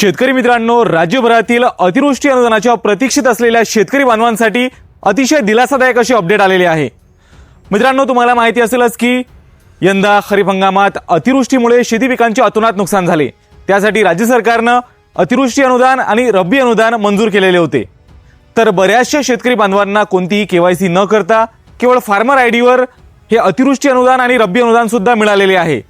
शेतकरी मित्रांनो राज्यभरातील अतिवृष्टी अनुदानाच्या प्रतीक्षित असलेल्या शेतकरी बांधवांसाठी अतिशय दिलासादायक अशी अपडेट आलेली आहे. मित्रांनो तुम्हाला माहिती असेलच की यंदा खरीप हंगामात अतिवृष्टीमुळे शेती पिकांचे अतोनात नुकसान झाले. त्यासाठी राज्य सरकारनं अतिवृष्टी अनुदान आणि रब्बी अनुदान मंजूर केलेले होते. तर बऱ्याचशा शेतकरी बांधवांना कोणतीही केवायसी न करता केवळ फार्मर आय डीवर हे अतिवृष्टी अनुदान आणि रब्बी अनुदान सुद्धा मिळालेले आहे.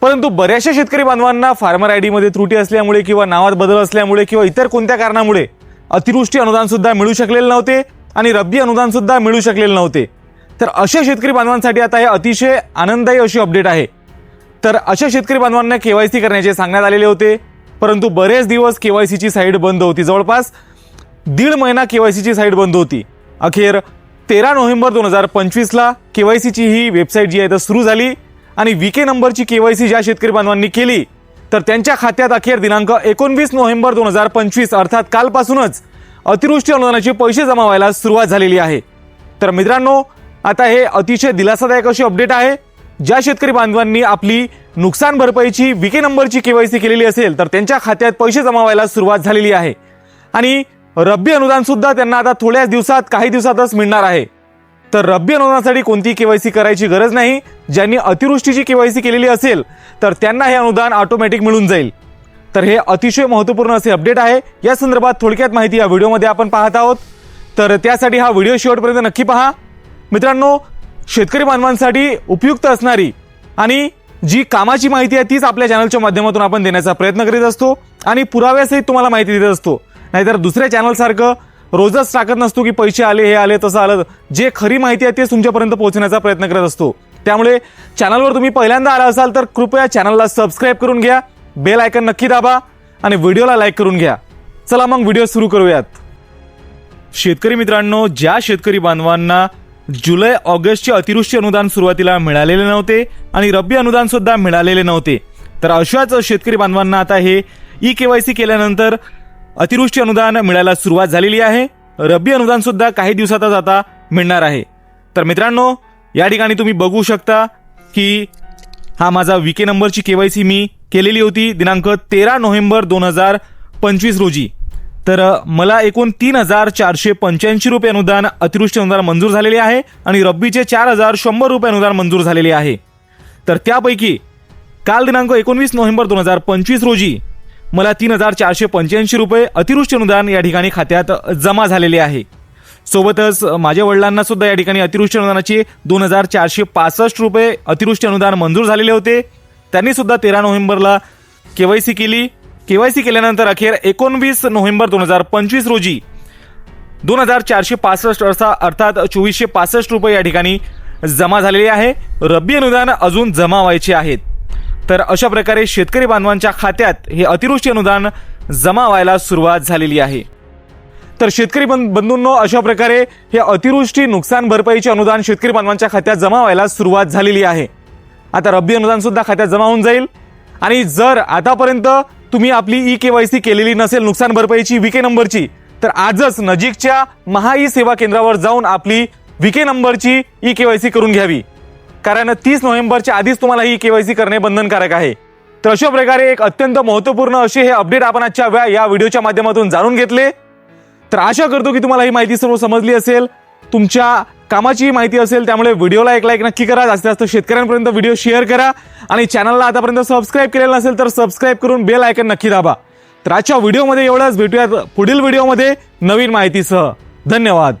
परंतु बऱ्याचशा शेतकरी बांधवांना फार्मर आय डीमध्ये त्रुटी असल्यामुळे किंवा नावात बदल असल्यामुळे किंवा इतर कोणत्या कारणामुळे अतिवृष्टी अनुदानसुद्धा मिळू शकलेले नव्हते आणि रब्बी अनुदानसुद्धा मिळू शकलेले नव्हते. तर अशा शेतकरी बांधवांसाठी आता हे अतिशय आनंददायी अशी अपडेट आहे. तर अशा शेतकरी बांधवांना सी करण्याचे सांगण्यात आलेले होते. परंतु बरेच दिवस के वाय सीची साईट बंद होती. जवळपास दीड महिना के वाय सीची साईट बंद होती. अखेर तेरा नोव्हेंबर दोन हजार पंचवीसला के वाय सीची ही वेबसाईट जी आहे तर सुरू झाली. आणि विके नंबरची केवायसी ज्या शेतकरी बांधवांनी केली तर त्यांच्या खात्यात अखेर दिनांक एकोणवीस नोव्हेंबर दोन हजार पंचवीस अर्थात कालपासूनच अतिवृष्टी अनुदानाचे पैसे जमा व्हायला सुरुवात झालेली आहे. तर मित्रांनो आता हे अतिशय दिलासादायक अशी अपडेट आहे. ज्या शेतकरी बांधवांनी आपली नुकसान भरपाईची विके नंबरची केवायसी केलेली असेल तर त्यांच्या खात्यात पैसे जमा व्हायला सुरुवात झालेली आहे. आणि रब्बी अनुदानसुद्धा त्यांना आता थोड्याच दिवसात काही दिवसातच मिळणार आहे. तर रब्बी अनुदानासाठी कोणती केवायसी करायची गरज नाही. ज्यांनी अतिवृष्टीची केवायसी केलेली असेल तर त्यांना हे अनुदान ऑटोमॅटिक मिळून जाईल. तर हे अतिशय महत्त्वपूर्ण असे अपडेट आहे. या संदर्भात थोडक्यात माहिती या व्हिडिओमध्ये आपण पाहत आहोत. तर त्यासाठी हा व्हिडिओ शेवटपर्यंत नक्की पहा. मित्रांनो शेतकरी बांधवांसाठी उपयुक्त असणारी आणि जी कामाची माहिती आहे तीच आपल्या चॅनलच्या माध्यमातून आपण देण्याचा प्रयत्न करीत असतो. आणि पुराव्यासहित तुम्हाला माहिती देत असतो. नाहीतर दुसऱ्या चॅनलसारखं रोजच टाकत नसतो की पैसे आले हे आले तसं आलं. जे खरी माहिती आहे तेच तुमच्यापर्यंत पोहोचण्याचा प्रयत्न करत असतो. त्यामुळे चॅनलवर तुम्ही पहिल्यांदा आला असाल तर कृपया चॅनलला सबस्क्राईब करून घ्या. बेल आयकन नक्की दाबा आणि व्हिडिओला लाईक करून घ्या. चला मग व्हिडिओ सुरू करूयात. शेतकरी मित्रांनो ज्या शेतकरी बांधवांना जुलै ऑगस्टचे अतिवृष्टी अनुदान सुरुवातीला मिळालेले नव्हते आणि रब्बी अनुदान सुद्धा मिळालेले नव्हते तर अशाच शेतकरी बांधवांना आता हे ई केवायसी केल्यानंतर अतिवृष्टी अनुदान मिळायला सुरुवात झालेली आहे. रब्बी अनुदान सुद्धा काही दिवसातच आता मिळणार आहे. तर मित्रांनो या ठिकाणी तुम्ही बघू शकता की हा माझा विके नंबरची केवायसी मी केलेली होती दिनांक तेरा नोव्हेंबर दोन हजार पंचवीस रोजी. तर मला एकूण तीन हजार चारशे पंच्याऐंशी रुपये अनुदान अतिवृष्टी अनुदान मंजूर झालेले आहे आणि रब्बीचे चार हजार शंभर रुपये अनुदान मंजूर झालेले आहे. तर त्यापैकी काल दिनांक एकोणवीस नोव्हेंबर दोन हजार पंचवीस रोजी मला तीन हजार चारशे पंच्याऐंशी रुपये अतिवृष्टी अनुदान या ठिकाणी खात्यात जमा झालेले आहे. सोबतच माझ्या वडिलांना सुद्धा या ठिकाणी अतिवृष्टी अनुदानाचे दोन हजार चारशे पासष्ट रुपये अतिवृष्टी अनुदान मंजूर झालेले होते. त्यांनी सुद्धा तेरा नोव्हेंबरला केवायसी केली. केवायसी केल्यानंतर अखेर एकोणवीस नोव्हेंबर दोन हजार पंचवीस रोजी दोन हजार चारशे पासष्ट असा अर्थात चोवीसशे पासष्ट रुपये या ठिकाणी जमा झालेले आहे. रब्बी अनुदान अजून जमा व्हायचे आहेत. तर अशा प्रकारे शेतकरी बांधवांच्या खात्यात हे अतिवृष्टी अनुदान जमा व्हायला सुरुवात झालेली आहे. तर शेतकरी बंध बंधूंनो अशा प्रकारे हे अतिवृष्टी नुकसान भरपाईचे अनुदान शेतकरी बांधवांच्या खात्यात जमा व्हायला सुरुवात झालेली आहे. आता रब्बी अनुदान सुद्धा खात्यात जमा होऊन जाईल. आणि जर आतापर्यंत तुम्ही आपली ई के वाय सी केलेली नसेल नुकसान भरपाईची विके नंबरची तर आजच नजीकच्या महा ई सेवा केंद्रावर जाऊन आपली विके नंबरची ई के वाय सी करून घ्यावी. कारण तीस नोव्हेंबरच्या आधीच तुम्हाला ही केवायसी करणे बंधनकारक आहे. तर अशा प्रकारे एक अत्यंत महत्त्वपूर्ण असे हे अपडेट आपण आजच्या वेळा या व्हिडिओच्या माध्यमातून जाणून घेतले. तर आशा करतो की तुम्हाला ही माहिती सर्व समजली असेल. तुमच्या कामाची माहिती असेल त्यामुळे व्हिडिओला एक लाईक नक्की करा. जास्तीत जास्त शेतकऱ्यांपर्यंत व्हिडिओ शेअर करा. आणि चॅनलला आतापर्यंत सबस्क्राईब केलेलं नसेल तर सबस्क्राईब करून बेल आयकन नक्की दाबा. तर आजच्या व्हिडिओमध्ये एवढंच. भेटूयात पुढील व्हिडिओमध्ये नवीन माहितीसह. धन्यवाद.